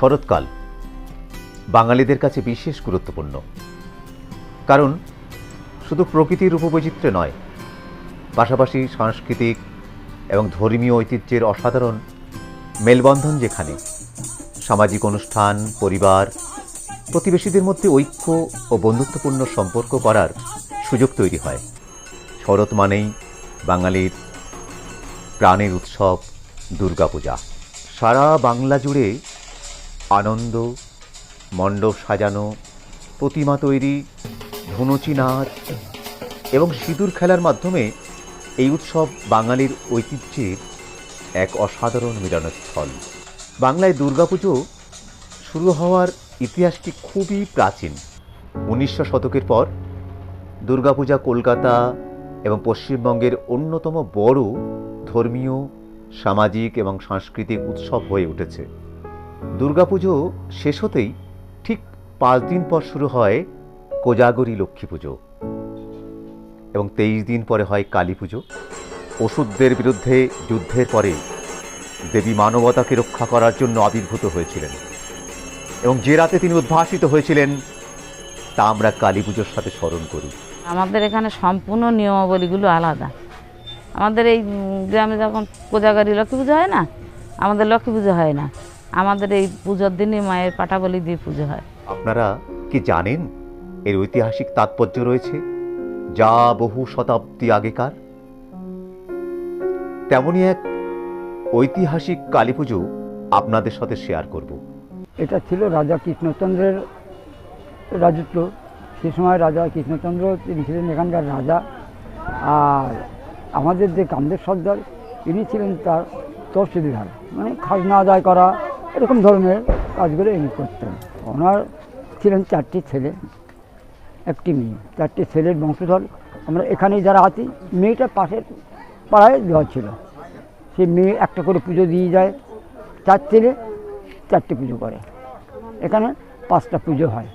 শরৎকাল বাঙালিদের কাছে বিশেষ গুরুত্বপূর্ণ। কারণ শুধু প্রকৃতির উপবৈচিত্র্য নয়, পাশাপাশি সাংস্কৃতিক এবং ধর্মীয় ঐতিহ্যের অসাধারণ মেলবন্ধন যেখানে সামাজিক অনুষ্ঠান, পরিবার, প্রতিবেশীদের মধ্যে ঐক্য ও বন্ধুত্বপূর্ণ সম্পর্ক করার সুযোগ তৈরি হয়। শরৎ মানেই বাঙালির প্রাণের উৎসব, দুর্গাপূজা। সারা বাংলা জুড়ে আনন্দ, মণ্ডপ সাজানো, প্রতিমা তৈরি, ধুনুচি নাচ এবং সিঁদুর খেলার মাধ্যমে এই উৎসব বাঙালির ঐতিহ্যের এক অসাধারণ মিলনস্থল। বাংলায় দুর্গাপুজো শুরু হওয়ার ইতিহাসটি খুবই প্রাচীন। উনিশশো শতকের পর দুর্গাপূজা কলকাতা এবং পশ্চিমবঙ্গের অন্যতম বড় ধর্মীয়, সামাজিক এবং সাংস্কৃতিক উৎসব হয়ে উঠেছে। দুর্গাপুজো শেষ হতেই ঠিক পাঁচ দিন পর শুরু হয় কোজাগরী লক্ষ্মী পুজো। এবং তেইশ দিন পরে হয় কালী পুজো। ওষুধদের বিরুদ্ধে যুদ্ধের পরে দেবী মানবতাকে রক্ষা করার জন্য আবির্ভূত হয়েছিলেন। এবং যে রাতে তিনি উদ্ভাসিত হয়েছিলেন, তা আমরা কালী পুজোর সাথে স্মরণ করি। আমাদের এখানে সম্পূর্ণ নিয়মাবলীগুলো আলাদা। আমাদের এই গ্রামে যখন কোজাগারি লক্ষ্মী পুজো হয় না, আমাদের লক্ষ্মী পুজো হয় না। আমাদের এই পুজোর দিনে মায়ের পাটাবলি দিয়ে পুজো হয়। আপনারা কি জানেন এর ঐতিহাসিক তাৎপর্য রয়েছে? যা বহু শতাব্দী আগেকার। তেমনই এক ঐতিহাসিক কালী পুজো আপনাদের সাথে শেয়ার করব। এটা ছিল রাজা কৃষ্ণচন্দ্রের রাজত্ব। সে সময় রাজা কৃষ্ণচন্দ্র তিনি ছিলেন এখানকার রাজা। আর আমাদের যে কামদেব সর্দার ইনি ছিলেন তার তহসিলদার। মানে খাজনা আদায় করা এরকম ধরনের কাজগুলো ইনি করতেন। ওনার ছিলেন চারটি ছেলে, একটি মেয়ে। চারটি ছেলের বংশধর। আমরা এখানেই যারা আছি, মেয়েটা পাশের পাড়ায় দেওয়া ছিল। সেই মেয়ে একটা করে পুজো দিয়ে যায়। চার ছেলে চারটে পুজো করে। এখানে পাঁচটা পুজো হয়।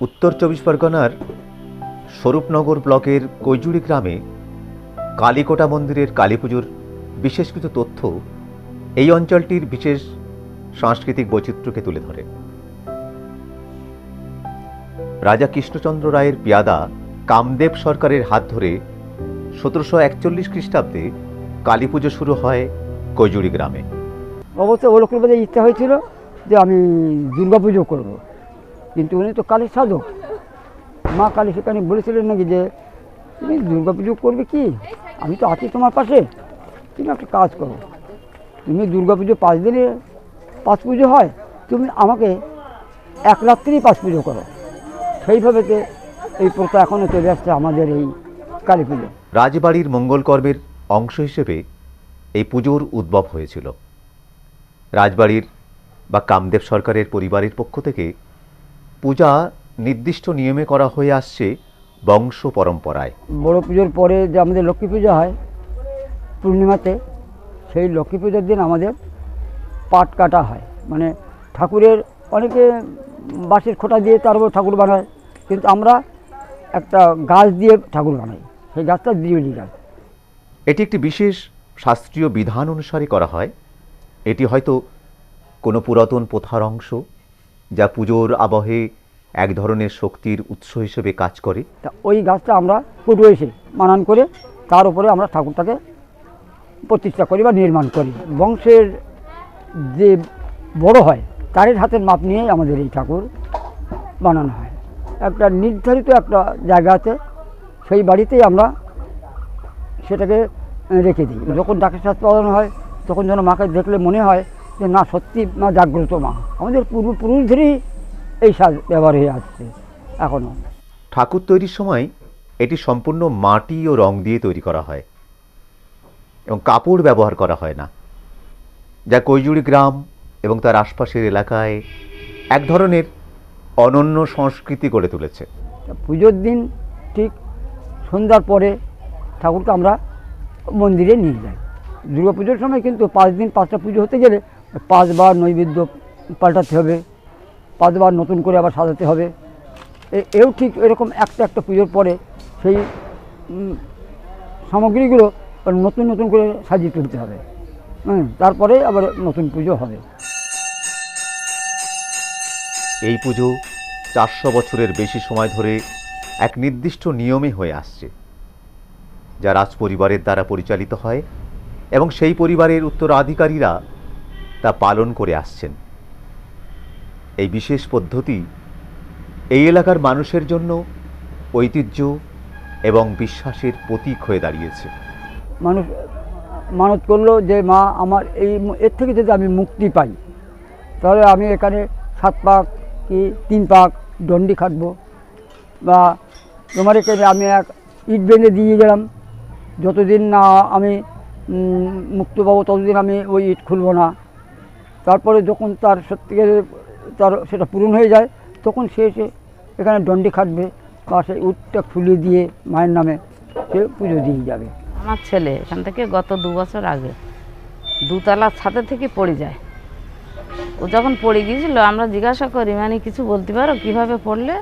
উত্তর চব্বিশ পরগনার স্বরূপনগর ব্লকের কৈজুড়ি গ্রামে কালীকোটা মন্দিরের কালী পুজোর বিশেষ কিছু তথ্য এই অঞ্চলটির বিশেষ সাংস্কৃতিক বৈচিত্র্যকে তুলে ধরে। রাজা কৃষ্ণচন্দ্র রায়ের পিয়াদা কামদেব সরকারের হাত ধরে সতেরোশো একচল্লিশ খ্রিস্টাব্দে কালী পুজো শুরু হয় কৈজুড়ি গ্রামে। অবশ্য ওরকম ইচ্ছা হয়েছিল যে আমি দুর্গা পুজো করব। কিন্তু উনি তো কালী সাধক। মা কালী সেখানে বলেছিলেন নাকি যে, তুমি দুর্গা পুজো করবে কি? আমি তো আছি তোমার পাশে। তুমি একটা কাজ করো। তুমি দুর্গা পুজো পাঁচ দিনে পাঁচ পুজো হয় তুমি আমাকে এক রাত্রেই পাঁচ পুজো করো। সেইভাবেতে এই প্রথা এখনও চলে আসছে আমাদের এই কালী পুজো। রাজবাড়ির মঙ্গল কর্মের অংশ হিসেবে এই পুজোর উদ্ভব হয়েছিল। রাজবাড়ির বা কামদেব সরকারের পরিবারের পক্ষ থেকে পূজা নির্দিষ্ট নিয়মে করা হয়ে আসছে বংশ পরম্পরায়। বড় পুজোর পরে যে আমাদের লক্ষ্মী পুজো হয় পূর্ণিমাতে সেই লক্ষ্মী পুজোর দিন আমাদের পাট কাটা হয়। মানে ঠাকুরের অনেকে বাঁশের খোটা দিয়ে তার উপর ঠাকুর বানায় কিন্তু আমরা একটা গাছ দিয়ে ঠাকুর বানাই। সেই গাছটা দিওলি গাছ। এটি একটি বিশেষ শাস্ত্রীয় বিধান অনুসারে করা হয়। এটি হয়তো কোনো পুরাতন প্রথার অংশ যা পুজোর আবহে এক ধরনের শক্তির উৎস হিসেবে কাজ করে। তা ওই গাছটা আমরা পটু এসে মানান করে তার উপরে আমরা ঠাকুরটাকে প্রতিষ্ঠা করি বা নির্মাণ করি। বংশের যে বড় হয় তারের হাতের মাপ নিয়েই আমাদের এই ঠাকুর বানানো হয়। একটা নির্ধারিত একটা জায়গা আছে, সেই বাড়িতেই আমরা সেটাকে রেখে দিই। যখন ডাকের সাজ পালানো হয়, তখন যেন মাকে দেখলে মনে হয় যে, না, সত্যি মা জাগ্রত মা। আমাদের পূর্বপুরুষ ধরেই এই সাজ ব্যবহার হয়ে আসছে এখনও ঠাকুর তৈরির সময় এটি সম্পূর্ণ মাটি ও রং দিয়ে তৈরি করা হয় এবং কাপড় ব্যবহার করা হয় না। যা কৈজুড়ি গ্রাম এবং তার আশপাশের এলাকায় এক ধরনের অনন্য সংস্কৃতি গড়ে তুলেছে। পুজোর দিন ঠিক সন্ধ্যার পরে ঠাকুরকে আমরা মন্দিরে নিয়ে যাই। দুর্গা পুজোর সময় কিন্তু পাঁচ দিন পাঁচটা পুজো হতে গেলে পাঁচবার নৈবেদ্য পাল্টাতে হবে, পাঁচবার নতুন করে আবার সাজাতে হবে। এও ঠিক এরকম একটা একটা পুজোর পরে সেই সামগ্রীগুলো নতুন নতুন করে সাজিয়ে তুলতে হবে। তারপরে আবার নতুন পুজো হবে। এই পুজো চারশো বছরের বেশি সময় ধরে এক নির্দিষ্ট নিয়মে হয়ে আসছে যা রাজ পরিবারের দ্বারা পরিচালিত হয় এবং সেই পরিবারের উত্তরাধিকারীরা তা পালন করে আসছেন। এই বিশেষ পদ্ধতি এই এলাকার মানুষের জন্য ঐতিহ্য এবং বিশ্বাসের প্রতীক হয়ে দাঁড়িয়েছে। মানুষ মানত করল যে, মা, আমার এই এর থেকে যদি আমি মুক্তি পাই, তাহলে আমি এখানে সাত পাক কি তিন পাক দণ্ডি খাটব। বা তোমার এখানে আমি এক ইট বেঁধে দিয়ে গেলাম, যতদিন না আমি মুক্ত পাবো ততদিন আমি ওই ইট খুলবো না। তারপরে যখন তার সত্যিকার তার সেটা পূরণ হয়ে যায়, তখন সে এসে এখানে দণ্ডি খাটবে বা সেই উটটা খুলে দিয়ে মায়ের নামে সে পুজো দিয়ে যাবে। আমার ছেলে, এখান থেকে গত দু বছর আগে দুতলার ছাদের থেকে পড়ে যায়। ও যখন পড়ে গিয়েছিল, আমরা জিজ্ঞাসা করি মানে কিছু বলতে পারো? কীভাবে পড়লে?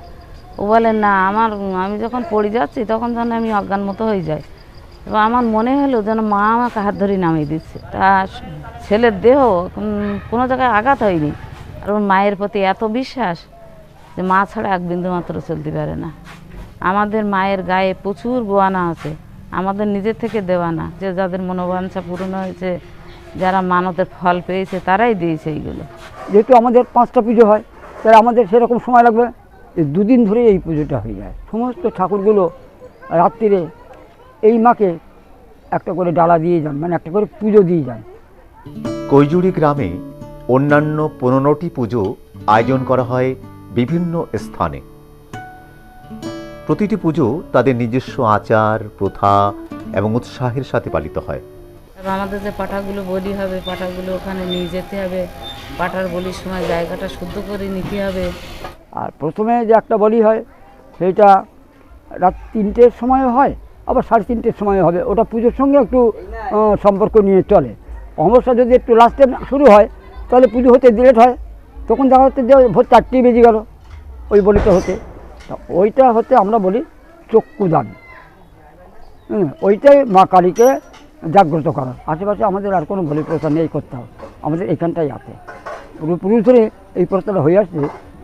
ও বলে, না, আমার, আমি যখন পড়ে যাচ্ছি, তখন যেন আমি অজ্ঞান মতো হয়ে যাই। এবার আমার মনে হলো যেন মা আমাকে হাত ধরে নামিয়ে দিচ্ছে। তা ছেলের দেহ কোনো জায়গায় আঘাত হয়নি। আর ওর মায়ের প্রতি এত বিশ্বাস যে মা ছাড়া এক বিন্দু মাত্র চলতে পারে না। আমাদের মায়ের গায়ে প্রচুর গোয়ানা আছে। আমাদের নিজের থেকে দেওয়া না যে যাদের মনোবাঞ্ছা পূরণ হয়েছে যারা মানতের ফল পেয়েছে তারাই দিয়েছে এইগুলো। যেহেতু আমাদের পাঁচটা পুজো হয় তাহলে আমাদের সেরকম সময় লাগবে এই দুদিন ধরে এই পুজোটা হয়ে যায়। সমস্ত ঠাকুরগুলো রাত্রিরে এই মাকে একটা করে ডালা দিয়ে যান মানে একটা করে পুজো দিয়ে যান। কৈজুড়ি গ্রামে অন্যান্য পনেরোটি পুজো আয়োজন করা হয় বিভিন্ন স্থানে। প্রতিটি পুজো তাদের নিজস্ব আচার প্রথা এবং উৎসাহের সাথে পালিত হয়। আমাদের যে পাঠাগুলো বলি হবে পাঠাগুলো ওখানে নিয়ে যেতে হবে। পাঠার বলির সময় জায়গাটা শুদ্ধ করে নিতে হবে। আর প্রথমে যে একটা বলি হয় সেটা রাত তিনটের সময় হয় আবার সাড়ে তিনটের সময় হবে। ওটা পুজোর সঙ্গে একটু সম্পর্ক নিয়ে চলে। অমাবস্যা যদি একটু লাস্টে শুরু হয় তাহলে পুজো হতে লেট হয়। তখন দেখা হচ্ছে যে ভোর চারটেই বেজে গেল ওই বলিটা হতে। তা ওইটা হচ্ছে আমরা বলি চক্ষুদান। হুম, ওইটাই মা কালীকে জাগ্রত করা। আশেপাশে আমাদের আর কোনো বলি প্রথা নেই করতে হবে। আমাদের এখানটাই আছে। পুরোপুরি ধরে এই প্রথাটা হয়ে আসছে।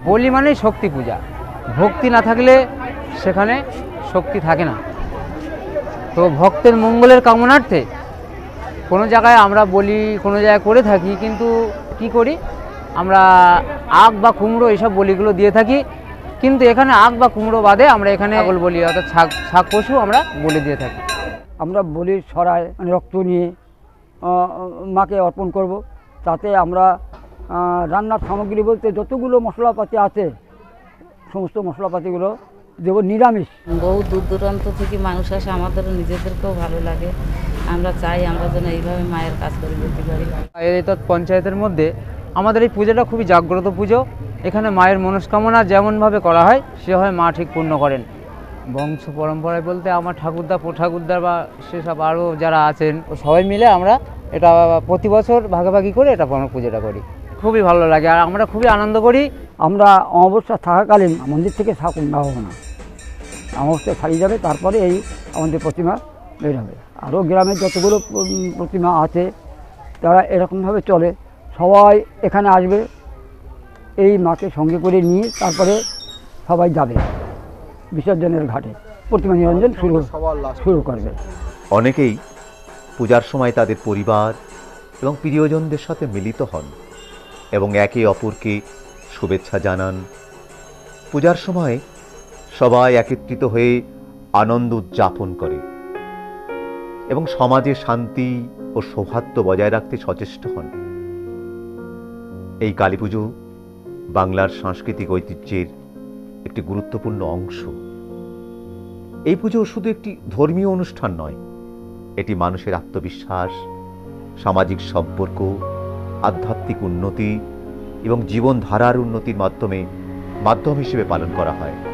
বলি মানেই শক্তি পূজা। ভক্তি না থাকলে সেখানে শক্তি থাকে না। তো ভক্তের মঙ্গলের কামনার্থে কোনো জায়গায় আমরা বলি কোনো জায়গায় করে থাকি কিন্তু কি করি? আমরা আখ বা কুমড়ো এইসব বলিগুলো দিয়ে থাকি। কিন্তু এখানে আখ বা কুমড়ো বাদে আমরা এখানে ছাগল বলি অর্থাৎ ছাগ ছাগ পশু আমরা বলি দিয়ে থাকি। আমরা বলি সরায় মানে রক্ত নিয়ে মাকে অর্পণ করব। তাতে আমরা রান্নার সামগ্রী বলতে যতগুলো মশলাপাতি আছে সমস্ত মশলাপাতিগুলো দেবো নিরামিষ। বহু দূর দূরান্ত থেকে মানুষ আসে আমাদেরও নিজেদেরকেও ভালো লাগে। আমরা চাই আমরা যেন এইভাবে মায়ের কাজ করে যেতে পারি। এই তো পঞ্চায়েতের মধ্যে আমাদের এই পুজোটা খুবই জাগ্রত পুজো। এখানে মায়ের মনস্কামনা যেমনভাবে করা হয় সে হয় মা ঠিক পূর্ণ করেন। বংশ পরম্পরায় বলতে আমার ঠাকুরদা ঠাকুরদার বা সেসব আরও যারা আছেন সবাই মিলে আমরা এটা প্রতি বছর ভাগাভাগি করে এটা আমরা পুজোটা করি। খুবই ভালো লাগে আর আমরা খুবই আনন্দ করি। আমরা অমাবস্যা থাকাকালীন মন্দির থেকে ঠাকুর নেওয়া হবে না। অমাবস্যা ছাড়িয়ে যাবে, তারপরে এই আমাদের প্রতিমা বের হবে। আরও গ্রামের যতগুলো প্রতিমা আছে, তারা এরকমভাবে চলে। সবাই এখানে আসবে এই মাকে সঙ্গে করে নিয়ে তারপরে সবাই যাবে বিসর্জনের ঘাটে। প্রতিমা নিরঞ্জন শুরু শুরু করবে। অনেকেই পূজার সময় তাদের পরিবার এবং প্রিয়জনদের সাথে মিলিত হন এবং একে অপরকে শুভেচ্ছা জানান। পূজার সময় সবাই একত্রিত হয়ে আনন্দ উদযাপন করে এবং সমাজে শান্তি ও সৌহার্দ্য বজায় রাখতে সচেষ্ট হন। এই কালী পুজো বাংলার সাংস্কৃতিক ঐতিহ্যের একটি গুরুত্বপূর্ণ অংশ। এই পুজো শুধু একটি ধর্মীয় অনুষ্ঠান নয়, এটি মানুষের আত্মবিশ্বাস, সামাজিক সম্পর্ক, আধ্যাত্মিক উন্নতি এবং জীবনধারার উন্নতির মাধ্যমে, মাধ্যম হিসেবে পালন করা হয়।